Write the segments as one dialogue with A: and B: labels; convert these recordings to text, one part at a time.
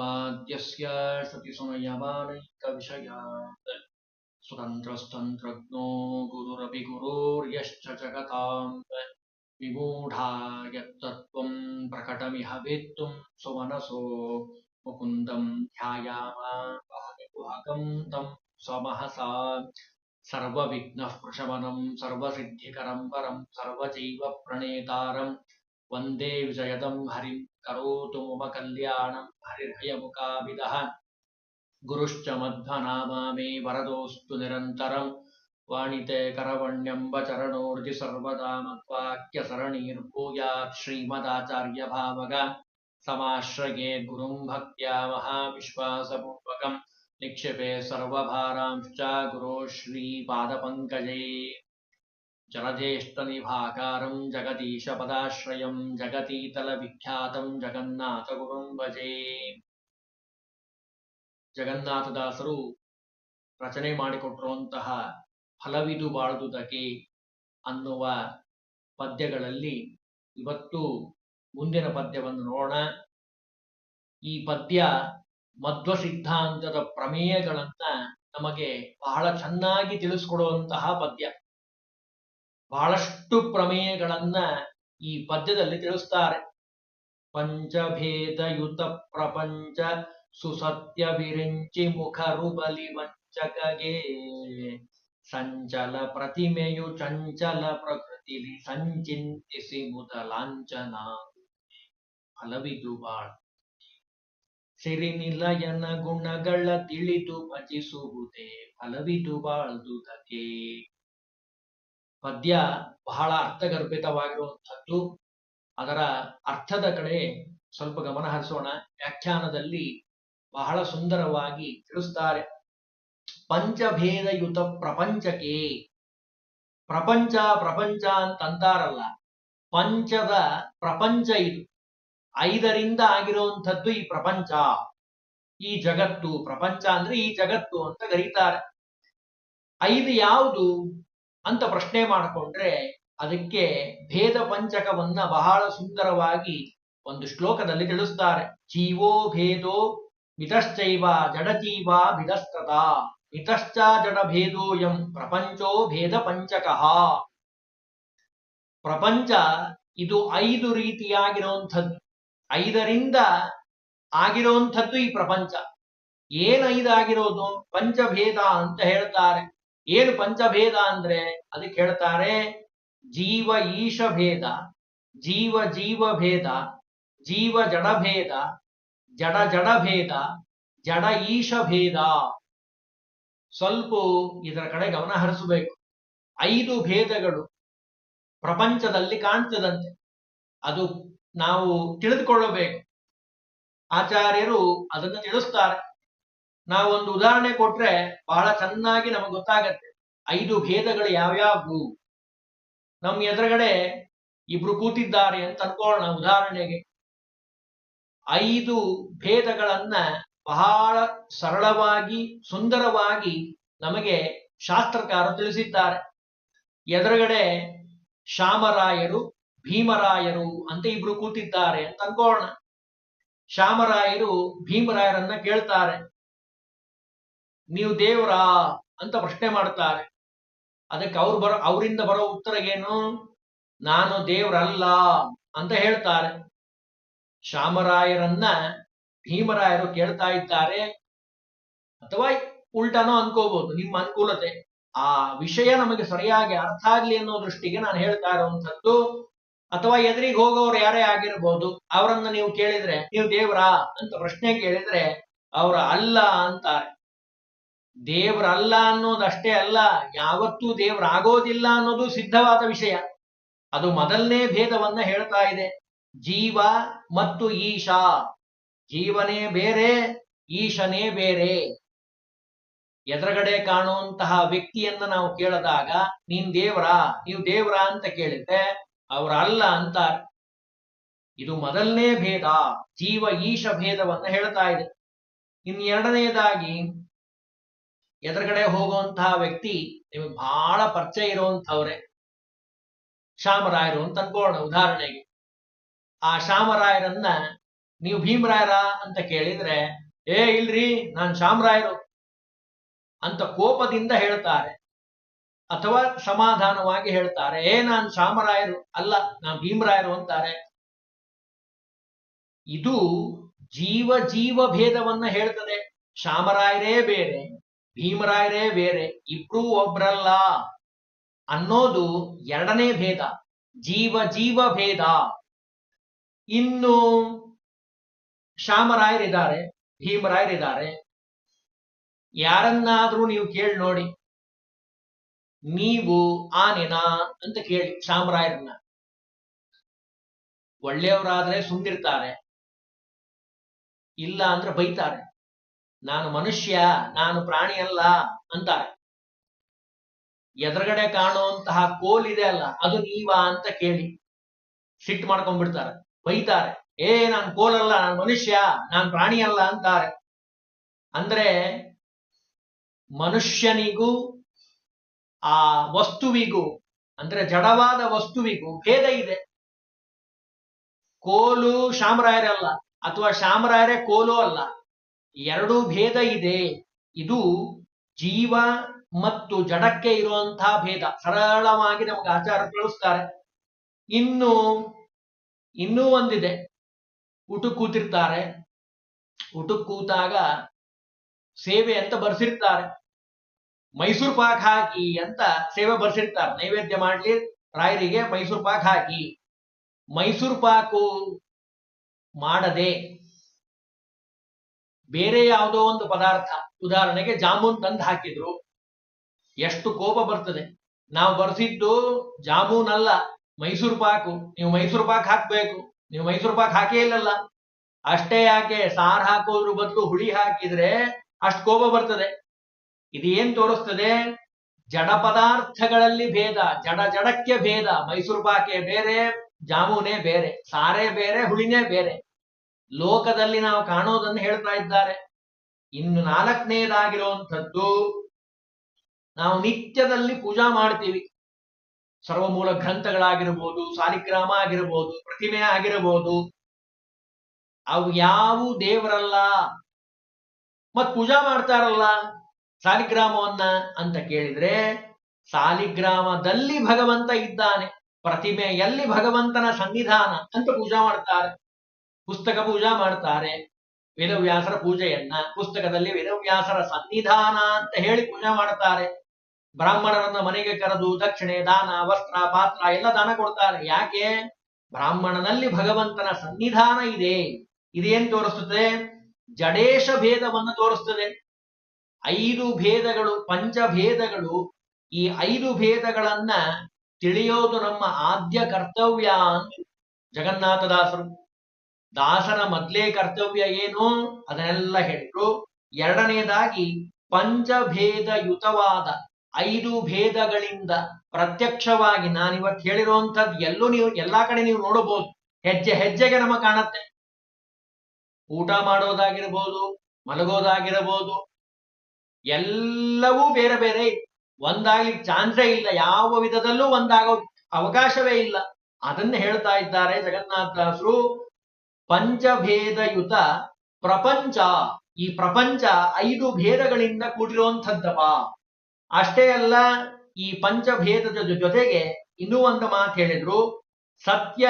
A: वाद्यस्य श्रुतिसमयमानैक विषयात् स्वतन्त्रस्तन्त्रज्ञो गुरुरपि गुरोर्यश्च जगताम् विमूढायत्तत्त्वम् प्रकटमिह वेत्तुम् सुमनसो मुकुन्दम् ध्यायामाहकम् तम् स्वमहसा सर्वविघ्नः प्रशमनम् सर्वसिद्धिकरम् परम् प्रणेतारम् वंदे विजयदम् हरिम् करोतु मम कल्याणं हरिर्हयमुखाविदः गुरुश्च मध्वनामा मे वरदोऽस्तु निरन्तरं वाणिते करवण्यम्ब चरणोर्जि सर्वदा मद्वाक्यसरणीर्भूयात् श्रीमदाचार्यभावग समाश्रये गुरुं भक्त्या महाविश्वासपूर्वकं निक्षेपे सर्वभारांश्च गुरो श्रीपादपङ्कजे। जलधेष्टनिभाकारं ಜಗತೀತಲ जगतीतलविख्यातं जगನ್ನಾಥगुರುಂ ಭಜೆ ಜಗನ್ನಾಥದಾಸರು ರಚನೆ ಮಾಡಿಕೊಟ್ಟಿರುವಂತಹ ಫಲವಿದು ಬಾಳುದುದಕೆ ಅನ್ನುವ ಪದ್ಯಗಳಲ್ಲಿ ಇವತ್ತು ಮುಂದಿನ ಪದ್ಯವನ್ನು ನೋಡೋಣ. ಈ ಪದ್ಯ ಮಧ್ವ ಸಿದ್ಧಾಂತದ ಪ್ರಮೇಯಗಳನ್ನ ನಮಗೆ ಬಹಳ ಚೆನ್ನಾಗಿ ತಿಳಿಸ್ಕೊಡುವಂತಹ ಪದ್ಯ. ಬಹಳಷ್ಟು ಪ್ರಮೇಯಗಳನ್ನ ಈ ಪದ್ಯದಲ್ಲಿ ತಿಳಿಸ್ತಾರೆ. ಪಂಚಭೇದಯುತ ಪ್ರಪಂಚ ಸುಸತ್ಯ ವಿರಿಂಚಿ ಮುಖ ಬಲಿ ವಂಚಕಗೆ. ಸಂಚಲ ಪ್ರತಿಮೆಯು ಚಂಚಲ ಪ್ರಕೃತಿಲಿ ಸಂಚಿಂತಿಸಿ ಮುದಲಾಂಚನ. ಫಲವಿದು ಬಾಳ. ಸಿರಿನಿಲಯನ ಗುಣಗಳ ತಿಳಿದು ಭಜಿಸುವುದೇ ಫಲವಿದು ಬಾಳ್ದುದಕ್ಕೆ. ಪದ್ಯ ಬಹಳ ಅರ್ಥಗರ್ಭಿತವಾಗಿರುವಂಥದ್ದು. ಅದರ ಅರ್ಥದ ಕಡೆ ಸ್ವಲ್ಪ ಗಮನ ಹರಿಸೋಣ. ವ್ಯಾಖ್ಯಾನದಲ್ಲಿ ಬಹಳ ಸುಂದರವಾಗಿ ತಿಳಿಸ್ತಾರೆ. ಪಂಚಭೇದಯುತ ಪ್ರಪಂಚಕ್ಕೆ. ಪ್ರಪಂಚ ಪ್ರಪಂಚ ಅಂತಂತಾರಲ್ಲ. ಪಂಚದ ಪ್ರಪಂಚ ಇದು. ಐದರಿಂದ ಆಗಿರುವಂಥದ್ದು ಈ ಪ್ರಪಂಚ. ಈ ಜಗತ್ತು ಪ್ರಪಂಚ ಅಂದ್ರೆ ಈ ಜಗತ್ತು ಅಂತ ಕರೀತಾರೆ. ಐದು ಯಾವುದು? ಅಂತ ಪ್ರಶ್ನೆ ಮಾಡಿಕೊಂಡ್ರೆ ಅದಕ್ಕೆ ಭೇದ ಪಂಚಕವನ್ನ ಬಹಳ ಸುಂದರವಾಗಿ ಒಂದು ಶ್ಲೋಕದಲ್ಲಿ ತಿಳಿಸ್ತಾರೆ. ಜೀವೋ ಭೇದೋ ಮಿತಶ್ಚೈವ ಜಡಜೀವ ಭಿದಸ್ತದ ಮಿತಶ್ಚ ಜಡ ಭೇದೋಯಂ ಪ್ರಪಂಚೋ ಭೇದ ಪಂಚಕ. ಪ್ರಪಂಚ ಇದು ಐದು ರೀತಿಯಾಗಿರುವಂಥದ್ದು. ಐದರಿಂದ ಆಗಿರುವಂಥದ್ದು ಈ ಪ್ರಪಂಚ. ಏನೈದಾಗಿರೋದು ಪಂಚಭೇದ ಅಂತ ಹೇಳ್ತಾರೆ. ಏನು ಪಂಚಭೇದ ಅಂದ್ರೆ? ಅದಕ್ಕೆ ಹೇಳ್ತಾರೆ ಜೀವ ಈಶ ಭೇದ. ಜೀವ ಜೀವ ಭೇದ. ಜೀವ ಜಡ ಭೇದ. ಜಡ ಜಡ ಭೇದ. ಜಡ ಈಶ ಭೇದ. ಸ್ವಲ್ಪ ಇದರ ಕಡೆ ಗಮನ ಹರಿಸಬೇಕು. ಐದು ಭೇದಗಳು ಪ್ರಪಂಚದಲ್ಲಿ ಕಾಣ್ತದಂತೆ. ಅದು ನಾವು ತಿಳಿದುಕೊಳ್ಳಬೇಕು. ಆಚಾರ್ಯರು ಅದನ್ನು ತಿಳಿಸ್ತಾರೆ. ನಾವೊಂದು ಉದಾಹರಣೆ ಕೊಟ್ರೆ ಬಹಳ ಚೆನ್ನಾಗಿ ನಮಗೆ ಗೊತ್ತಾಗತ್ತೆ. ಐದು ಭೇದಗಳು ಯಾವ್ಯಾವು? ನಮ್ಮ ಎದುರುಗಡೆ ಇಬ್ರು ಕೂತಿದ್ದಾರೆ ಅಂತ ಅನ್ಕೋಣ ಉದಾಹರಣೆಗೆ. ಐದು ಭೇದಗಳನ್ನ ಬಹಳ ಸರಳವಾಗಿ, ಸುಂದರವಾಗಿ ನಮಗೆ ಶಾಸ್ತ್ರಕಾರ ತಿಳಿಸಿದ್ದಾರೆ. ಎದುರುಗಡೆ ಶಾಮರಾಯರು ಭೀಮರಾಯರು ಅಂತ ಇಬ್ರು ಕೂತಿದ್ದಾರೆ ಅಂತ ಅನ್ಕೋಣ ಶಾಮರಾಯರು ಭೀಮರಾಯರನ್ನ ಕೇಳ್ತಾರೆ. ನೀವು ದೇವರಾ ಅಂತ ಪ್ರಶ್ನೆ ಮಾಡ್ತಾರೆ ಅದಕ್ಕೆ ಅವ್ರು ಬರೋ, ಅವರಿಂದ ಬರೋ ಉತ್ತರ ಏನು? ನಾನು ದೇವರಲ್ಲ ಅಂತ ಹೇಳ್ತಾರೆ. ಶಾಮರಾಯರನ್ನ ಭೀಮರಾಯರು ಕೇಳ್ತಾ ಇದ್ದಾರೆ. ಅಥವಾ ಉಲ್ಟಾನೋ ಅನ್ಕೋಬಹುದು ನಿಮ್ಮ ಅನುಕೂಲತೆ. ಆ ವಿಷಯ ನಮಗೆ ಸರಿಯಾಗಿ ಅರ್ಥ ಆಗ್ಲಿ ಅನ್ನೋ ದೃಷ್ಟಿಗೆ ನಾನು ಹೇಳ್ತಾ ಇರುವಂತದ್ದು ಅಥವಾ ಎದುರಿಗೆ ಹೋಗೋರು ಯಾರೇ ಆಗಿರ್ಬೋದು, ಅವರನ್ನ ನೀವು ಕೇಳಿದ್ರೆ, ನೀವು ದೇವ್ರಾ ಅಂತ ಪ್ರಶ್ನೆ ಕೇಳಿದ್ರೆ, ಅವರ ಅಲ್ಲ ಅಂತಾರೆ. ದೇವ್ರಲ್ಲ ಅನ್ನೋದಷ್ಟೇ ಅಲ್ಲ, ಯಾವತ್ತೂ ದೇವ್ರಾಗೋದಿಲ್ಲ ಅನ್ನೋದು ಸಿದ್ಧವಾದ ವಿಷಯ. ಅದು ಮೊದಲನೇ ಭೇದವನ್ನ ಹೇಳ್ತಾ ಇದೆ. ಜೀವ ಮತ್ತು ಈಶಾ. ಜೀವನೇ ಬೇರೆ, ಈಶನೇ ಬೇರೆ. ಎದುರುಗಡೆ ಕಾಣುವಂತಹ ವ್ಯಕ್ತಿಯನ್ನ ನಾವು ಕೇಳಿದಾಗ, ನೀನ್ ದೇವ್ರಾ, ನೀವು ದೇವ್ರಾ ಅಂತ ಕೇಳಿದ್ರೆ ಅವ್ರ ಅಲ್ಲ ಅಂತ ಇದು ಮೊದಲನೇ ಭೇದ, ಜೀವ ಈಶ ಭೇದವನ್ನ ಹೇಳ್ತಾ ಇದೆ. ಇನ್ ಎರಡನೆಯದಾಗಿ ಎದುರುಗಡೆ ಹೋಗುವಂತಹ ವ್ಯಕ್ತಿ ನಿಮಗೆ ಬಹಳ ಪರಿಚಯ ಇರುವಂತವ್ರೆ ಶಾಮರಾಯರು ಅಂತ ಅನ್ಕೋಣ ಉದಾಹರಣೆಗೆ. ಆ ಶಾಮರಾಯರನ್ನ ನೀವು ಭೀಮರಾಯರ ಅಂತ ಕೇಳಿದ್ರೆ, ಏ, ಇಲ್ರಿ, ನಾನ್ ಶಾಮರಾಯರು ಅಂತ ಕೋಪದಿಂದ ಹೇಳ್ತಾರೆ. ಅಥವಾ ಸಮಾಧಾನವಾಗಿ ಹೇಳ್ತಾರೆ, ಏ, ನಾನ್ ಶಾಮರಾಯರು ಅಲ್ಲ, ನಾನ್ ಭೀಮರಾಯರು ಅಂತಾರೆ. ಇದು ಜೀವ ಜೀವ ಭೇದವನ್ನ ಹೇಳ್ತದೆ. ಶಾಮರಾಯರೇ ಬೇರೆ. ಭೀಮರಾಯರೇ ಬೇರೆ, ಇಬ್ರೂ ಒಬ್ರಲ್ಲ ಅನ್ನೋದು ಎರಡನೇ ಭೇದ, ಜೀವ ಜೀವ ಭೇದ. ಇನ್ನು ಶ್ಯಾಮರಾಯರಿದ್ದಾರೆ, ಭೀಮರಾಯರಿದ್ದಾರೆ. ಯಾರನ್ನಾದ್ರೂ ನೀವು ಕೇಳಿ ನೋಡಿ. ನೀವು ಆನೆನಾ ಅಂತ ಕೇಳಿ ಶ್ಯಾಮರಾಯರನ್ನ. ಒಳ್ಳೆಯವರಾದ್ರೆ ಸುಂದಿರ್ತಾರೆ ಇಲ್ಲ ಅಂದ್ರೆ ಬೈತಾರೆ. ನಾನು ಮನುಷ್ಯ, ನಾನು ಪ್ರಾಣಿ ಅಲ್ಲ ಅಂತಾರೆ. ಎದುರುಗಡೆ ಕಾಣುವಂತಹ ಕೋಲ್ ಇದೆ ಅಲ್ಲ, ಅದು ನೀವಾ ಅಂತ ಕೇಳಿ ಸಿಟ್ಟು ಮಾಡ್ಕೊಂಡ್ಬಿಡ್ತಾರೆ, ಬೈತಾರೆ. ಏ, ನಾನ್ ಕೋಲಲ್ಲ ನಾನು ಮನುಷ್ಯ, ನಾನ್ ಪ್ರಾಣಿ ಅಲ್ಲ ಅಂತಾರೆ. ಅಂದ್ರೆ ಮನುಷ್ಯನಿಗೂ, ಆ ವಸ್ತುವಿಗೂ, ಅಂದ್ರೆ ಜಡವಾದ ವಸ್ತುವಿಗೂ ಭೇದ ಇದೆ. ಕೋಲು ಶಾಮರಾಯರಲ್ಲ ಅಥವಾ ಶಾಮರಾಯರೇ ಕೋಲು ಅಲ್ಲ ಎರಡೂ ಭೇದ ಇದೆ. ಇದು ಜೀವ ಮತ್ತು ಜಡಕ್ಕೆ ಇರುವಂತಹ ಭೇದ. ಸರಳವಾಗಿ ನಮಗೆ ಆಚಾರ ಕಳಿಸ್ತಾರೆ. ಇನ್ನು, ಇನ್ನೂ ಒಂದಿದೆ. ಊಟ ಕೂತಿರ್ತಾರೆ. ಊಟ ಕೂತಾಗ ಸೇವೆ ಅಂತ ಬರ್ಸಿರ್ತಾರೆ. ಮೈಸೂರು ಪಾಕ್ ಹಾಕಿ ಅಂತ ಸೇವೆ ಬರ್ಸಿರ್ತಾರೆ. ನೈವೇದ್ಯ ಮಾಡ್ಲಿ, ರಾಯರಿಗೆ ಮೈಸೂರು ಪಾಕ್ ಹಾಕಿ. ಮೈಸೂರು ಪಾಕು ಮಾಡದೆ ಬೇರೆ ಯಾವುದೋ ಒಂದು ಪದಾರ್ಥ, ಉದಾಹರಣೆಗೆ ಜಾಮೂನ್ ತಂದು ಹಾಕಿದ್ರು, ಎಷ್ಟು ಕೋಪ ಬರ್ತದೆ. ನಾವು ಬರ್ಸಿದ್ದು ಜಾಮೂನ್ ಅಲ್ಲ, ಮೈಸೂರು ಪಾಕು. ನೀವು ಮೈಸೂರು ಪಾಕ್ ಹಾಕ್ಬೇಕು. ನೀವು ಮೈಸೂರು ಪಾಕ್ ಹಾಕೇ ಇಲ್ಲಲ್ಲ. ಅಷ್ಟೇ ಯಾಕೆ? ಸಾರ್ ಹಾಕೋದ್ರ ಬದಲು ಹುಳಿ ಹಾಕಿದ್ರೆ ಅಷ್ಟು ಕೋಪ ಬರ್ತದೆ. ಇದು ಏನ್ ತೋರಿಸ್ತದೆ? ಜಡ ಪದಾರ್ಥಗಳಲ್ಲಿ ಭೇದ, ಜಡ ಜಡಕ್ಕೆ ಭೇದ. ಮೈಸೂರು ಪಾಕೆ ಬೇರೆ, ಜಾಮೂನೇ ಬೇರೆ. ಸಾರೇ ಬೇರೆ, ಹುಳಿನೇ ಬೇರೆ. ಲೋಕದಲ್ಲಿ ನಾವು ಕಾಣೋದನ್ನು ಹೇಳ್ತಾ ಇದ್ದಾರೆ. ಇನ್ನು ನಾಲ್ಕನೇದಾಗಿರುವಂಥದ್ದು, ನಾವು ನಿತ್ಯದಲ್ಲಿ ಪೂಜಾ ಮಾಡ್ತೀವಿ. ಸರ್ವಮೂಲ ಗ್ರಂಥಗಳಾಗಿರ್ಬೋದು, ಸಾಲಿಗ್ರಾಮ ಆಗಿರ್ಬೋದು, ಪ್ರತಿಮೆ ಆಗಿರಬಹುದು ಅವು ಯಾವ ದೇವರಲ್ಲ. ಮತ್ ಪೂಜಾ ಮಾಡ್ತಾರಲ್ಲ ಸಾಲಿಗ್ರಾಮವನ್ನ ಅಂತ ಕೇಳಿದ್ರೆ, ಸಾಲಿಗ್ರಾಮದಲ್ಲಿ ಭಗವಂತ ಇದ್ದಾನೆ. ಪ್ರತಿಮೆಯಲ್ಲಿ ಭಗವಂತನ ಸನ್ನಿಧಾನ ಅಂತ ಪೂಜಾ ಮಾಡ್ತಾರೆ. ಪುಸ್ತಕ ಪೂಜಾ ಮಾಡ್ತಾರೆ. ವೇದವ್ಯಾಸರ ಪೂಜೆಯನ್ನ ಪುಸ್ತಕದಲ್ಲಿ ವೇದವ್ಯಾಸರ ಸನ್ನಿಧಾನ ಅಂತ ಹೇಳಿ ಪೂಜೆ ಮಾಡ್ತಾರೆ. ಬ್ರಾಹ್ಮಣರನ್ನ ಮನೆಗೆ ಕರೆದು ದಕ್ಷಿಣೆ, ದಾನ, ವಸ್ತ್ರ, ಪಾತ್ರ ಎಲ್ಲ ದಾನ ಕೊಡ್ತಾರೆ. ಯಾಕೆ? ಬ್ರಾಹ್ಮಣನಲ್ಲಿ ಭಗವಂತನ ಸನ್ನಿಧಾನ ಇದೆ. ಇದೇನ್ ತೋರಿಸ್ತದೆ? ಜಡೇಶ ಭೇದವನ್ನು ತೋರಿಸ್ತದೆ. ಐದು ಭೇದಗಳು, ಪಂಚಭೇದಗಳು. ಈ ಐದು ಭೇದಗಳನ್ನ ತಿಳಿಯೋದು ನಮ್ಮ ಆದ್ಯ ಕರ್ತವ್ಯ ಜಗನ್ನಾಥದಾಸರು ದಾಸರ ಮೊದ್ಲೇ ಕರ್ತವ್ಯ ಏನು? ಅದನ್ನೆಲ್ಲ ಹೇಳಿದ್ರು ಎರಡನೇದಾಗಿ ಪಂಚಭೇದಯುತವಾದ ಐದು ಭೇದಗಳಿಂದ ಪ್ರತ್ಯಕ್ಷವಾಗಿ ನಾನಿವತ್ತು ಹೇಳಿರುವಂತದ್ದು ಎಲ್ಲೂ ನೀವು, ಎಲ್ಲಾ ಕಡೆ ನೀವು ನೋಡಬಹುದು. ಹೆಜ್ಜೆ, ಹೆಜ್ಜೆಗೆ ನಮಗೆ ಕಾಣತ್ತೆ. ಊಟ ಮಾಡೋದಾಗಿರ್ಬೋದು ಮಲಗೋದಾಗಿರಬಹುದು ಎಲ್ಲವೂ ಬೇರೆ ಬೇರೆ ಒಂದಾಗ್ಲಿಕ್ಕೆ ಚಾನ್ಸೇ ಇಲ್ಲ, ಯಾವ ವಿಧದಲ್ಲೂ ಒಂದಾಗೋ ಅವಕಾಶವೇ ಇಲ್ಲ. ಅದನ್ನ ಹೇಳ್ತಾ ಇದ್ದಾರೆ ಜಗನ್ನಾಥದಾಸರು ಪಂಚಭೇದಯುತ ಪ್ರಪಂಚ. ಈ ಪ್ರಪಂಚ ಐದು ಭೇದಗಳಿಂದ ಕೂಡಿರುವಂಥದ್ದಪ್ಪ. ಅಷ್ಟೇ ಅಲ್ಲ, ಈ ಪಂಚಭೇದದ ಜೊತೆಗೆ ಇನ್ನೂ ಒಂದು ಮಾತು ಹೇಳಿದ್ರು. ಸತ್ಯ,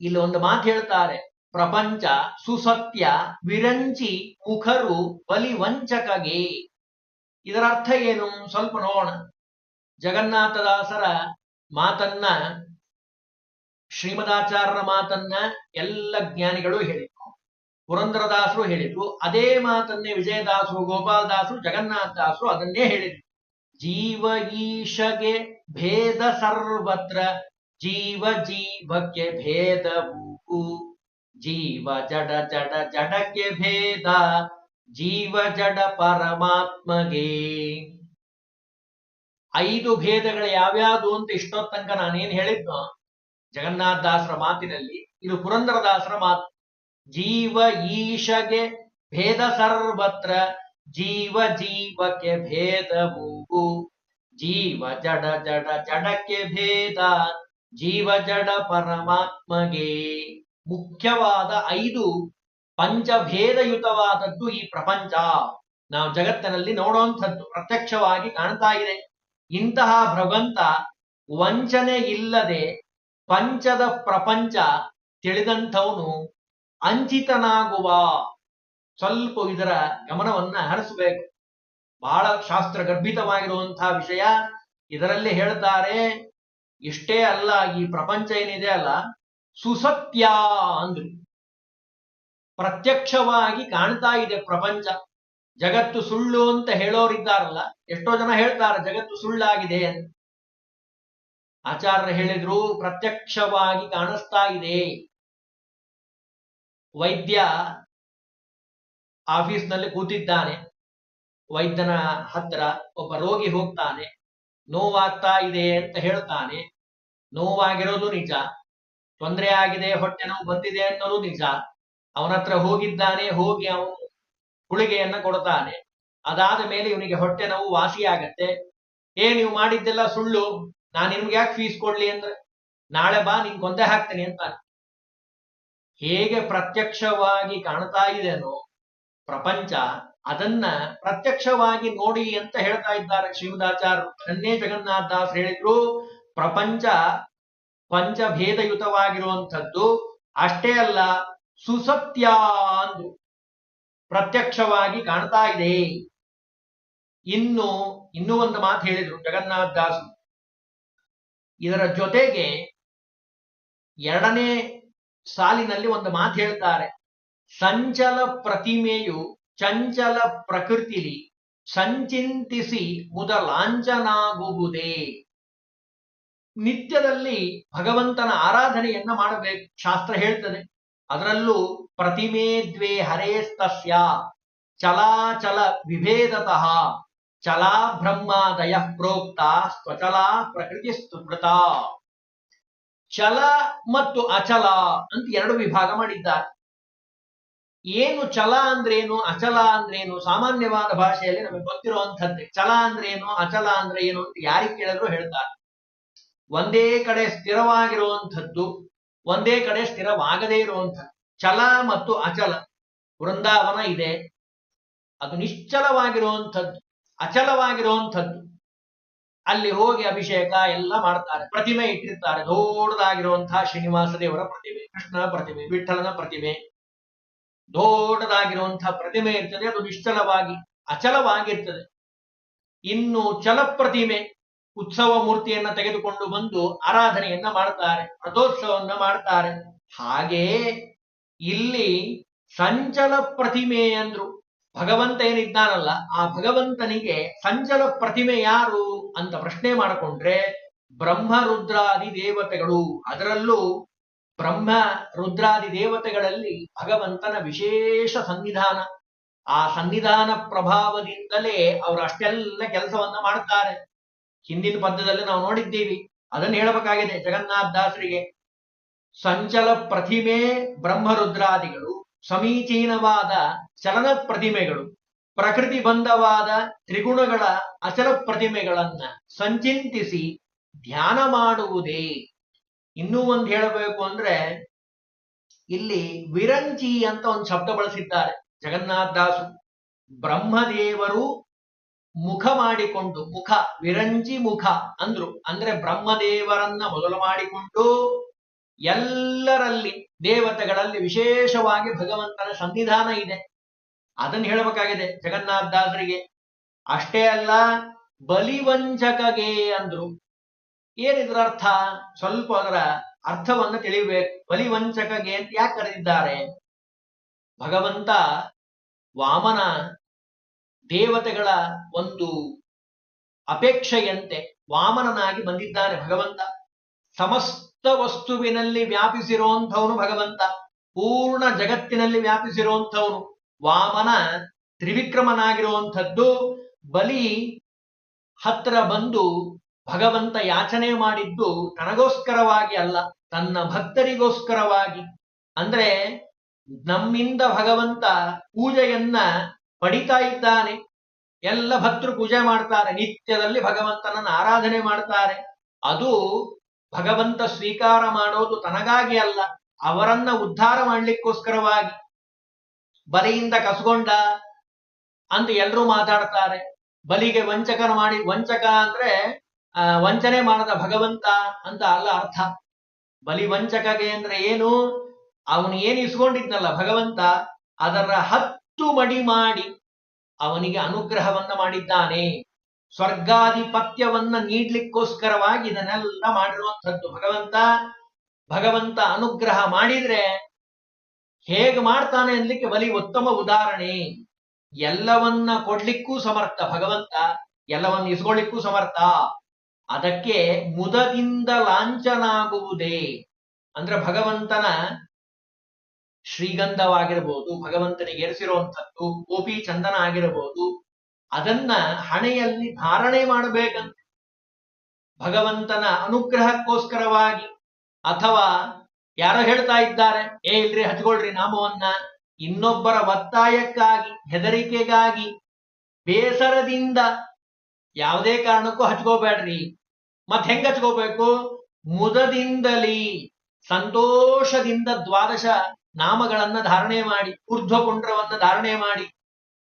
A: ಇಲ್ಲಿ ಒಂದು ಮಾತು ಹೇಳ್ತಾರೆ. ಪ್ರಪಂಚ ಸುಸತ್ಯ, ವಿರಂಚಿ ಮುಖರು ಬಲಿವಂಚಕಗೆ. ಇದರ ಅರ್ಥ ಏನು? ಸ್ವಲ್ಪ ನೋಡೋಣ. ಜಗನ್ನಾಥದಾಸರ ಮಾತನ್ನ ಶ್ರೀಮದಾಚಾರ್ಯರ ಮಾತನ್ನ ಎಲ್ಲ ಜ್ಞಾನಿಗಳು ಹೇಳಿದ್ರು. ಪುರಂದರದಾಸರು ಹೇಳಿದ್ರು. ಅದೇ ಮಾತನ್ನೇ ವಿಜಯದಾಸರು, ಗೋಪಾಲದಾಸರು, ಜಗನ್ನಾಥದಾಸರು ಅದನ್ನೇ ಹೇಳಿದ್ರು. ಜೀವ ಈಶಗೆ ಭೇದ ಸರ್ವತ್ರ, ಜೀವ ಜೀವಕ್ಕೆ ಭೇದವು ಜೀವ ಜಡ ಜಡ ಜಡಕ್ಕೆ ಭೇದ, ಜೀವ ಜಡ ಪರಮಾತ್ಮಗೆ. ಐದು ಭೇದಗಳು ಯಾವ್ಯಾವುದು ಅಂತ ಇಷ್ಟೊತ್ತಂಕ ನಾನೇನ್ ಹೇಳಿದ್ನೋ ಜಗನ್ನಾಥದಾಸರ ಮಾತಿನಲ್ಲಿ ಇದು ಪುರಂದರದಾಸರ ಮಾತು. ಜೀವ ಈಶಗೆ ಭೇದ ಸರ್ವತ್ರ, ಜೀವ ಜೀವಕ್ಕೆ ಭೇದವು ಜೀವ ಜಡ ಜಡ ಜಡಕ್ಕೆ ಭೇದ, ಜೀವ ಜಡ ಪರಮಾತ್ಮಗೆ. ಮುಖ್ಯವಾದ ಐದು ಪಂಚಭೇದಯುತವಾದದ್ದು ಈ ಪ್ರಪಂಚ. ನಾವು ಜಗತ್ತಿನಲ್ಲಿ ನೋಡುವಂಥದ್ದು ಪ್ರತ್ಯಕ್ಷವಾಗಿ ಕಾಣ್ತಾ ಇದೆ. ಇಂತಹ ಭಗವಂತ ವಂಚನೆ ಇಲ್ಲದೆ ಪಂಚದ ಪ್ರಪಂಚ ತಿಳಿದಂಥವನು ಅಂಚಿತನಾಗುವ. ಸ್ವಲ್ಪ ಇದರ ಗಮನವನ್ನ ಹರಿಸಬೇಕು. ಬಹಳ ಶಾಸ್ತ್ರ ಗರ್ಭಿತವಾಗಿರುವಂತಹ ವಿಷಯ ಇದರಲ್ಲಿ ಹೇಳ್ತಾರೆ, ಇಷ್ಟೇ ಅಲ್ಲ, ಈ ಪ್ರಪಂಚ ಏನಿದೆ ಅಲ್ಲ, ಸುಸತ್ಯ ಅಂದ್ರು. ಪ್ರತ್ಯಕ್ಷವಾಗಿ ಕಾಣ್ತಾ ಇದೆ ಪ್ರಪಂಚ. ಜಗತ್ತು ಸುಳ್ಳು ಅಂತ ಹೇಳೋರಿದ್ದಾರಲ್ಲ, ಎಷ್ಟೋ ಜನ ಹೇಳ್ತಾರೆ, ಜಗತ್ತು ಸುಳ್ಳಾಗಿದೆ ಅಂತ. ಆಚಾರ್ಯ ಹೇಳಿದ್ರು, ಪ್ರತ್ಯಕ್ಷವಾಗಿ ಕಾಣಿಸ್ತಾ ಇದೆ. ವೈದ್ಯ ಆಫೀಸ್ನಲ್ಲಿ ಕೂತಿದ್ದಾನೆ. ವೈದ್ಯನ ಹತ್ರ ಒಬ್ಬ ರೋಗಿ ಹೋಗ್ತಾನೆ. ನೋವಾಗ್ತಾ ಇದೆ ಅಂತ ಹೇಳ್ತಾನೆ ನೋವಾಗಿರೋದು ನಿಜ. ತೊಂದರೆ ಆಗಿದೆ, ಹೊಟ್ಟೆ ನೋವು ಬಂದಿದೆ ಅನ್ನೋದು ನಿಜ. ಅವನ ಹತ್ರ ಹೋಗಿದ್ದಾನೆ, ಹೋಗಿ ಅವನು ಗುಳಿಗೆಯನ್ನ ಕೊಡ್ತಾನೆ. ಅದಾದ ಮೇಲೆ ಇವನಿಗೆ ಹೊಟ್ಟೆ ನೋವು ವಾಸಿಯಾಗತ್ತೆ. ಏ, ನೀವು ಮಾಡಿದ್ದೆಲ್ಲ ಸುಳ್ಳು. ನಾನು ನಿಮ್ಗೆ ಯಾಕೆ ಫೀಸ್ ಕೊಡ್ಲಿ ಅಂದ್ರೆ? ನಾಳೆ ಬಾ, ನಿನ್ ಕೊಂದೆ ಹಾಕ್ತೀನಿ ಅಂತ ಹೇಗೆ ಪ್ರತ್ಯಕ್ಷವಾಗಿ ಕಾಣ್ತಾ ಇದೆನೋ ಪ್ರಪಂಚ, ಅದನ್ನ ಪ್ರತ್ಯಕ್ಷವಾಗಿ ನೋಡಿ ಅಂತ ಹೇಳ್ತಾ ಇದ್ದಾರೆ ಶ್ರೀಮದಾಚಾರ್ಯರು. ಅದನ್ನೇ ಜಗನ್ನಾಥ ದಾಸ್ ಹೇಳಿದ್ರು, ಪ್ರಪಂಚ ಪಂಚಭೇದಯುತವಾಗಿರುವಂಥದ್ದು ಅಷ್ಟೇ ಅಲ್ಲ, ಸುಸತ್ಯ ಅಂದ್ರು ಪ್ರತ್ಯಕ್ಷವಾಗಿ ಕಾಣ್ತಾ ಇದೆ. ಇನ್ನು, ಇನ್ನೂ ಒಂದು ಮಾತು ಹೇಳಿದ್ರು ಜಗನ್ನಾಥ ದಾಸು. ಇದರ ಜೊತೆಗೆ ಎರಡನೇ ಸಾಲಿನಲ್ಲಿ ಒಂದು ಮಾತು ಹೇಳ್ತಾರೆ ಸಂಚಲ ಪ್ರತಿಮೆಯು ಚಂಚಲ ಪ್ರಕೃತಿಲಿ ಸಂಚಿಂತಿಸಿ ಮುದಲಾಂಚನಾಗುವುದೇ ನಿತ್ಯದಲ್ಲಿ ಭಗವಂತನ ಆರಾಧನೆಯನ್ನ ಮಾಡಬೇಕು, ಶಾಸ್ತ್ರ ಹೇಳ್ತದೆ. ಅದರಲ್ಲೂ ಪ್ರತಿಮೆ ದ್ವೇ ಹರೇಸ್ತಸ್ಯ ಚಲಾಚಲ ವಿಭೇದತಃ. ಚಲಾ ಬ್ರಹ್ಮಾದಯ ಪ್ರೋಕ್ತ ಸ್ವಚಲಾ ಪ್ರಕೃತಿ ಸ್ತುಮೃತ ಚಲ ಮತ್ತು ಅಚಲ ಅಂತ ಎರಡು ವಿಭಾಗ ಮಾಡಿದ್ದಾರೆ. ಏನು ಚಲ ಅಂದ್ರೇನು, ಅಚಲ ಅಂದ್ರೇನು, ಸಾಮಾನ್ಯವಾದ ಭಾಷೆಯಲ್ಲಿ ನಮಗೆ ಗೊತ್ತಿರುವಂಥದ್ದೇ. ಚಲ ಅಂದ್ರೇನು, ಅಚಲ ಅಂದ್ರೆ ಏನು ಅಂತ ಯಾರಿಗೆ ಕೇಳಿದ್ರು ಹೇಳ್ತಾರೆ. ಒಂದೇ ಕಡೆ ಸ್ಥಿರವಾಗಿರುವಂಥದ್ದು, ಒಂದೇ ಕಡೆ ಸ್ಥಿರವಾಗದೇ ಇರುವಂಥದ್ದು. ಚಲ ಮತ್ತು ಅಚಲ ವೃಂದಾವನ ಇದೆ. ಅದು ನಿಶ್ಚಲವಾಗಿರುವಂಥದ್ದು. ಅಚಲವಾಗಿರುವಂಥದ್ದು. ಅಲ್ಲಿ ಹೋಗಿ ಅಭಿಷೇಕ ಎಲ್ಲ ಮಾಡ್ತಾರೆ, ಪ್ರತಿಮೆ ಇಟ್ಟಿರ್ತಾರೆ ದೊಡ್ಡದಾಗಿರುವಂತಹ ಶ್ರೀನಿವಾಸ ದೇವರ ಪ್ರತಿಮೆ, ಕೃಷ್ಣನ ಪ್ರತಿಮೆ ವಿಠಲನ ಪ್ರತಿಮೆ. ದೊಡ್ಡದಾಗಿರುವಂತಹ ಪ್ರತಿಮೆ ಇರ್ತದೆ, ಅದು ನಿಶ್ಚಲವಾಗಿ ಅಚಲವಾಗಿರ್ತದೆ. ಇನ್ನು ಚಲ ಪ್ರತಿಮೆ ಉತ್ಸವ ಮೂರ್ತಿಯನ್ನ ತೆಗೆದುಕೊಂಡು ಬಂದು ಆರಾಧನೆಯನ್ನ ಮಾಡ್ತಾರೆ ರಥೋತ್ಸವವನ್ನ ಮಾಡ್ತಾರೆ. ಹಾಗೆ ಇಲ್ಲಿ ಸಂಚಲ ಪ್ರತಿಮೆ ಅಂದ್ರು ಭಗವಂತ ಏನಿದ್ದಾನಲ್ಲ ಆ ಭಗವಂತನಿಗೆ ಸಂಚಲ ಪ್ರತಿಮೆ ಯಾರು ಅಂತ ಪ್ರಶ್ನೆ ಮಾಡಿಕೊಂಡ್ರೆ ಬ್ರಹ್ಮ ರುದ್ರಾದಿ ದೇವತೆಗಳು. ಅದರಲ್ಲೂ ಬ್ರಹ್ಮ ರುದ್ರಾದಿ ದೇವತೆಗಳಲ್ಲಿ ಭಗವಂತನ ವಿಶೇಷ ಸನ್ನಿಧಾನ. ಆ ಸನ್ನಿಧಾನ ಪ್ರಭಾವದಿಂದಲೇ ಅವರು ಅಷ್ಟೆಲ್ಲ ಕೆಲಸವನ್ನ ಮಾಡ್ತಾರೆ. ಹಿಂದಿನ ಪದ್ಯದಲ್ಲಿ ನಾವು ನೋಡಿದ್ದೀವಿ, ಅದನ್ನು ಹೇಳಬೇಕಾಗಿದೆ ಜಗನ್ನಾಥ ದಾಸರಿಗೆ. ಸಂಚಲ ಪ್ರತಿಮೆ ಬ್ರಹ್ಮರುದ್ರಾದಿಗಳು. ಸಮೀಚೀನವಾದ ಚಲನ ಪ್ರತಿಮೆಗಳು, ಪ್ರಕೃತಿ ಬಂಧವಾದ ತ್ರಿಗುಣಗಳ ಅಚಲ ಪ್ರತಿಮೆಗಳನ್ನ ಸಂಚಿಂತಿಸಿ ಧ್ಯಾನ ಮಾಡುವುದೇ. ಇನ್ನೂ ಒಂದು ಹೇಳಬೇಕು ಅಂದ್ರೆ, ಇಲ್ಲಿ ವಿರಂಚಿ ಅಂತ ಒಂದು ಶಬ್ದ ಬಳಸಿದ್ದಾರೆ. ಜಗನ್ನಾಥ ದಾಸು. ಬ್ರಹ್ಮದೇವರು ಮುಖ ಮಾಡಿಕೊಂಡು, ಮುಖ, ವಿರಂಚಿ ಮುಖ ಅಂದ್ರು. ಅಂದ್ರೆ ಬ್ರಹ್ಮದೇವರನ್ನ ಮೊದಲು ಮಾಡಿಕೊಂಡು ಎಲ್ಲರಲ್ಲಿ ದೇವತೆಗಳಲ್ಲಿ ವಿಶೇಷವಾಗಿ ಭಗವಂತನ ಸನ್ನಿಧಾನ ಇದೆ. ಅದನ್ನು ಹೇಳಬೇಕಾಗಿದೆ ಜಗನ್ನಾಥದಾಸರಿಗೆ. ಅಷ್ಟೇ ಅಲ್ಲ, ಬಲಿವಂಚಕಗೆ ಅಂದ್ರು. ಏನಿದ್ರ ಅರ್ಥ? ಸ್ವಲ್ಪ ಅದರ ಅರ್ಥವನ್ನು ತಿಳಿಬೇಕು. ಬಲಿವಂಚಕಗೆ ಅಂತ ಯಾಕೆ ಕರೆದಿದ್ದಾರೆ? ಭಗವಂತ ವಾಮನ ದೇವತೆಗಳ ಒಂದು ಅಪೇಕ್ಷೆಯಂತೆ ವಾಮನನಾಗಿ ಬಂದಿದ್ದಾನೆ ಭಗವಂತ. ಸಮಸ್ತ ವಸ್ತುವಿನಲ್ಲಿ ವ್ಯಾಪಿಸಿರುವಂಥವನು ಭಗವಂತ. ಪೂರ್ಣ ಜಗತ್ತಿನಲ್ಲಿ ವ್ಯಾಪಿಸಿರುವಂಥವನು. ವಾಮನ ತ್ರಿವಿಕ್ರಮನಾಗಿರುವಂಥದ್ದು ಬಲಿ ಹತ್ರ ಬಂದು ಭಗವಂತ ಯಾಚನೆ ಮಾಡಿದ್ದು ತನಗೋಸ್ಕರವಾಗಿ ಅಲ್ಲ, ತನ್ನ ಭಕ್ತರಿಗೋಸ್ಕರವಾಗಿ. ಅಂದ್ರೆ ನಮ್ಮಿಂದ ಭಗವಂತ ಪೂಜೆಯನ್ನ ಪಡಿತಾ ಇದ್ದಾನೆ. ಎಲ್ಲ ಭಕ್ತರು ಪೂಜೆ ಮಾಡ್ತಾರೆ. ನಿತ್ಯದಲ್ಲಿ ಭಗವಂತನನ್ನ ಆರಾಧನೆ ಮಾಡ್ತಾರೆ. ಅದು ಭಗವಂತ ಸ್ವೀಕಾರ ಮಾಡೋದು ತನಗಾಗಿ ಅಲ್ಲ, ಅವರನ್ನ ಉದ್ಧಾರ ಮಾಡ್ಲಿಕ್ಕೋಸ್ಕರವಾಗಿ. ಬಲಿಯಿಂದ ಕಸಗೊಂಡ ಅಂತ ಎಲ್ಲರೂ ಮಾತಾಡ್ತಾರೆ. ಬಲಿಗೆ ವಂಚಕನ ಮಾಡಿ, ವಂಚಕ ಅಂದ್ರೆ ವಂಚನೆ ಮಾಡದ ಭಗವಂತ ಅಂತ ಅಲ್ಲ ಅರ್ಥ. ಬಲಿ ವಂಚಕಗೆ ಅಂದ್ರೆ ಏನು? ಅವನು ಏನು ಇಸ್ಕೊಂಡಿದ್ನಲ್ಲ ಭಗವಂತ, ಅದರ ಹತ್ತು ಮಡಿ ಮಾಡಿ ಅವನಿಗೆ ಅನುಗ್ರಹವನ್ನ ಮಾಡಿದ್ದಾನೆ. ಸ್ವರ್ಗಾಧಿಪತ್ಯವನ್ನ ನೀಡ್ಲಿಕ್ಕೋಸ್ಕರವಾಗಿ ಇದನ್ನೆಲ್ಲ ಮಾಡಿರುವಂಥದ್ದು ಭಗವಂತ. ಭಗವಂತ ಅನುಗ್ರಹ ಮಾಡಿದ್ರೆ ಹೇಗೆ ಮಾಡ್ತಾನೆ ಅನ್ಲಿಕ್ಕೆ ಬಲಿ ಉತ್ತಮ ಉದಾಹರಣೆ. ಎಲ್ಲವನ್ನ ಕೊಡ್ಲಿಕ್ಕೂ ಸಮರ್ಥ ಭಗವಂತ, ಎಲ್ಲವನ್ನ ಇಸ್ಕೊಳ್ಳಿಕ್ಕೂ ಸಮರ್ಥ. ಅದಕ್ಕೆ ಮುದದಿಂದ ಲಾಂಛನಾಗುವುದೇ. ಅಂದ್ರೆ ಭಗವಂತನ ಶ್ರೀಗಂಧವಾಗಿರ್ಬೋದು, ಭಗವಂತನಿಗೆ ಎರೆಸಿರುವಂಥದ್ದು, ಗೋಪಿ ಚಂದನ ಆಗಿರಬಹುದು ಅದನ್ನ ಹಣೆಯಲ್ಲಿ ಧಾರಣೆ ಮಾಡಬೇಕಂತೆ. ಭಗವಂತನ ಅನುಗ್ರಹಕ್ಕೋಸ್ಕರವಾಗಿ ಅಥವಾ ಯಾರೋ ಹೇಳ್ತಾ ಇದ್ದಾರೆ, ಏ ಇಲ್ರಿ ಹಚ್ಕೊಳ್ರಿ ನಾಮವನ್ನ. ಇನ್ನೊಬ್ಬರ ಒತ್ತಾಯಕ್ಕಾಗಿ, ಹೆದರಿಕೆಗಾಗಿ, ಬೇಸರದಿಂದ ಯಾವುದೇ ಕಾರಣಕ್ಕೂ ಹಚ್ಕೋಬೇಡ್ರಿ ಮತ್ ಹೆಂಗ ಹಚ್ಕೋಬೇಕು ಮುದದಿಂದಲಿ, ಸಂತೋಷದಿಂದ ದ್ವಾದಶ ನಾಮಗಳನ್ನ ಧಾರಣೆ ಮಾಡಿ ಊರ್ಧ್ವಪುಂಡ್ರವನ್ನ ಧಾರಣೆ ಮಾಡಿ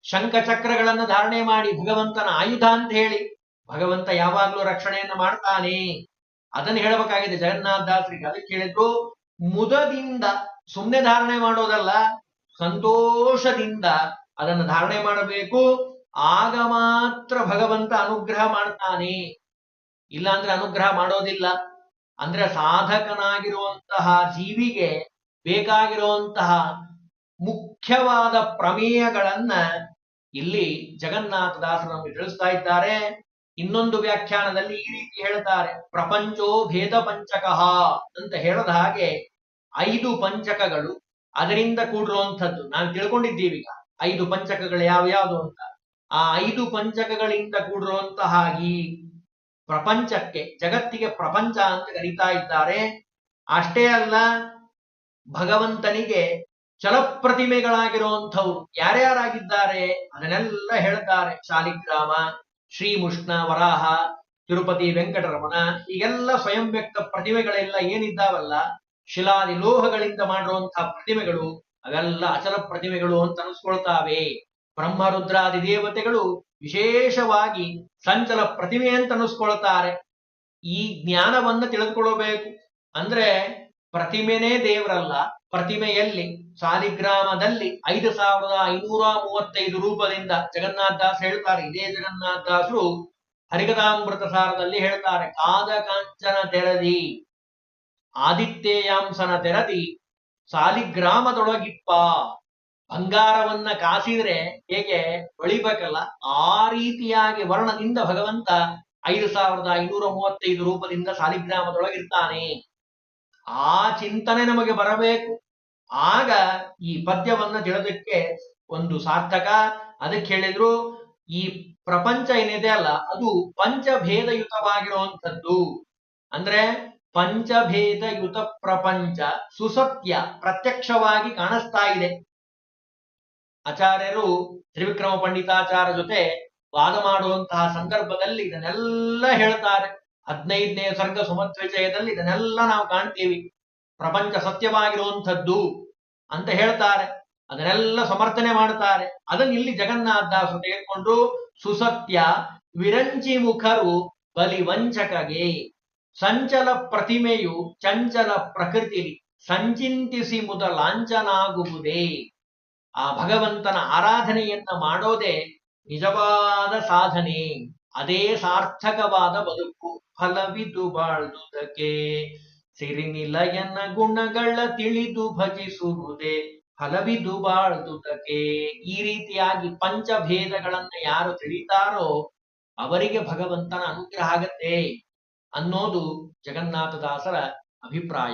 A: ಶಂಖ ಚಕ್ರಗಳನ್ನ ಧಾರಣೆ ಮಾಡಿ ಭಗವಂತನ ಆಯುಧ ಅಂತ ಹೇಳಿ ಭಗವಂತ ಯಾವಾಗ್ಲೂ ರಕ್ಷಣೆಯನ್ನು ಮಾಡ್ತಾನೆ. ಅದನ್ನು ಹೇಳಬೇಕಾಗಿದೆ ಜಗನ್ನಾಥ ದಾಸರಿಗೆ. ಅದಕ್ಕೆ ಹೇಳಿದ್ರು, ಮುದದಿಂದ ಸುಮ್ಮನೆ ಧಾರಣೆ ಮಾಡೋದಲ್ಲ, ಸಂತೋಷದಿಂದ ಅದನ್ನು ಧಾರಣೆ ಮಾಡಬೇಕು. ಆಗ ಮಾತ್ರ ಭಗವಂತ ಅನುಗ್ರಹ ಮಾಡ್ತಾನೆ. ಇಲ್ಲಾಂದ್ರೆ ಅನುಗ್ರಹ ಮಾಡೋದಿಲ್ಲ. ಅಂದ್ರೆ ಸಾಧಕನಾಗಿರುವಂತಹ ಜೀವಿಗೆ ಬೇಕಾಗಿರುವಂತಹ ಮುಖ್ಯವಾದ ಪ್ರಮೇಯಗಳನ್ನ ಇಲ್ಲಿ ಜಗನ್ನಾಥ ದಾಸರು ನಮಗೆ ತಿಳಿಸ್ತಾ ಇದ್ದಾರೆ. ಇನ್ನೊಂದು ವ್ಯಾಖ್ಯಾನದಲ್ಲಿ ಈ ರೀತಿ ಹೇಳ್ತಾರೆ, ಪ್ರಪಂಚೋ ಭೇದ ಪಂಚಕಃ ಅಂತ ಹೇಳದ ಹಾಗೆ ಐದು ಪಂಚಕಗಳು ಅದರಿಂದ ಕೂಡಿರುವಂಥದ್ದು. ನಾವು ತಿಳ್ಕೊಂಡಿದ್ದೀವಿ ಈಗ, ಐದು ಪಂಚಕಗಳು ಯಾವ ಯಾವುದು ಅಂತ. ಆ ಐದು ಪಂಚಕಗಳಿಂದ ಕೂಡಿರುವಂತಹ ಈ ಪ್ರಪಂಚಕ್ಕೆ, ಜಗತ್ತಿಗೆ ಪ್ರಪಂಚ ಅಂತ ಕರೀತಾ ಇದ್ದಾರೆ. ಅಷ್ಟೇ ಅಲ್ಲ, ಭಗವಂತನಿಗೆ ಚಲಪ್ರತಿಮೆಗಳಾಗಿರುವಂಥವ್ರು ಯಾರ್ಯಾರಾಗಿದ್ದಾರೆ ಅದನ್ನೆಲ್ಲ ಹೇಳ್ತಾರೆ. ಶಾಲಿಗ್ರಾಮ ಶ್ರೀಮುಷ್ಣ ವರಾಹ, ತಿರುಪತಿ ವೆಂಕಟರಮಣ, ಹೀಗೆಲ್ಲ ಸ್ವಯಂ ವ್ಯಕ್ತ ಪ್ರತಿಮೆಗಳೆಲ್ಲ ಏನಿದ್ದಾವಲ್ಲ ಶಿಲಾದಿ ಲೋಹಗಳಿಂದ ಮಾಡಿರುವಂತಹ ಪ್ರತಿಮೆಗಳು, ಅವೆಲ್ಲ ಅಚಲ ಪ್ರತಿಮೆಗಳು ಅಂತ ಅನಿಸ್ಕೊಳ್ತಾವೆ. ಬ್ರಹ್ಮ ರುದ್ರಾದಿ ದೇವತೆಗಳು ವಿಶೇಷವಾಗಿ ಸಂಚಲ ಪ್ರತಿಮೆ ಅಂತ ಅನಿಸ್ಕೊಳ್ತಾರೆ. ಈ ಜ್ಞಾನವನ್ನ ತಿಳಿದುಕೊಳ್ಳಬೇಕು. ಅಂದ್ರೆ ಪ್ರತಿಮೆನೇ ದೇವರಲ್ಲ ಪ್ರತಿಮೆಯಲ್ಲಿ ಸಾಲಿಗ್ರಾಮದಲ್ಲಿ ಐದು ಸಾವಿರದ ಐನೂರ ಮೂವತ್ತೈದು ರೂಪದಿಂದ ಜಗನ್ನಾಥ ದಾಸ್ ಹೇಳ್ತಾರೆ ಇದೇ ಜಗನ್ನಾಥ ದಾಸರು ಹರಿಕಥಾಮೃತ ಸಾರದಲ್ಲಿ ಹೇಳ್ತಾರೆ ಕಾದ ಕಾಂಚನ ತೆರದಿ ಆದಿತ್ಯಯಾಂಸನ ತೆರದಿ ಸಾಲಿಗ್ರಾಮದೊಳಗಿಪ್ಪ ಬಂಗಾರವನ್ನ ಕಾಸಿದ್ರೆ ಹೇಗೆ ಹೊಳಿಬೇಕಲ್ಲ ಆ ರೀತಿಯಾಗಿ ವರ್ಣದಿಂದ ಭಗವಂತ ಐದು ಸಾವಿರದ ಐನೂರ ಮೂವತ್ತೈದು ರೂಪದಿಂದ ಸಾಲಿಗ್ರಾಮದೊಳಗಿರ್ತಾನೆ ಆ ಚಿಂತನೆ ನಮಗೆ ಬರಬೇಕು. ಆಗ ಈ ಪದ್ಯವನ್ನ ತಿಳಿದಕ್ಕೆ ಒಂದು ಸಾರ್ಥಕ. ಅದಕ್ಕೆ ಹೇಳಿದ್ರು, ಈ ಪ್ರಪಂಚ ಏನಿದೆ ಅಲ್ಲ, ಅದು ಪಂಚಭೇದಯುತವಾಗಿರುವಂಥದ್ದು. ಅಂದ್ರೆ ಪಂಚಭೇದಯುತ ಪ್ರಪಂಚ ಸುಸತ್ಯ, ಪ್ರತ್ಯಕ್ಷವಾಗಿ ಕಾಣಿಸ್ತಾ ಇದೆ. ಆಚಾರ್ಯರು ತ್ರಿವಿಕ್ರಮ ಪಂಡಿತಾಚಾರ್ಯ ಜೊತೆ ವಾದ ಮಾಡುವಂತಹ ಸಂದರ್ಭದಲ್ಲಿ ಇದನ್ನೆಲ್ಲ ಹೇಳ್ತಾರೆ. ಹದಿನೈದನೇ ಸರ್ಗ ಸುಮಧ್ವಿಜಯದಲ್ಲಿ ಇದನ್ನೆಲ್ಲ ನಾವು ಕಾಣ್ತೀವಿ. ಪ್ರಪಂಚ ಸತ್ಯವಾಗಿರುವಂಥದ್ದು ಅಂತ ಹೇಳ್ತಾರೆ. ಅದನ್ನೆಲ್ಲ ಸಮರ್ಥನೆ ಮಾಡ್ತಾರೆ ಅದನ್ನ ಇಲ್ಲಿ ಜಗನ್ನಾಥ ತೆಗೆದುಕೊಂಡು ಸುಸತ್ಯ ವಿರಂಚಿ ಮುಖರು ಬಲಿ ವಂಚಕಗೆ ಸಂಚಲ ಪ್ರತಿಮೆಯು ಚಂಚಲ ಪ್ರಕೃತಿ ಸಂಚಿಂತಿಸಿ ಮುದ ಲಾಂಛನಾಗುವುದೇ. ಆ ಭಗವಂತನ ಆರಾಧನೆಯನ್ನ ಮಾಡೋದೇ ನಿಜವಾದ ಸಾಧನೆ. ಅದೇ ಸಾರ್ಥಕವಾದ ಬದುಕು. ಫಲವಿದು ಬಾಳುವುದಕ್ಕೆ ಸಿರಿನಿಲಯನ ಗುಣಗಳ ತಿಳಿದು ಭಜಿಸುವುದೇ ಫಲವಿದು ಬಾಳುವುದಕ್ಕೆ. ಈ ರೀತಿಯಾಗಿ ಪಂಚಭೇದಗಳನ್ನ ಯಾರು ತಿಳಿತಾರೋ ಅವರಿಗೆ ಭಗವಂತನ ಅನುಗ್ರಹ ಆಗತ್ತೆ ಅನ್ನೋದು ಜಗನ್ನಾಥದಾಸರ ಅಭಿಪ್ರಾಯ.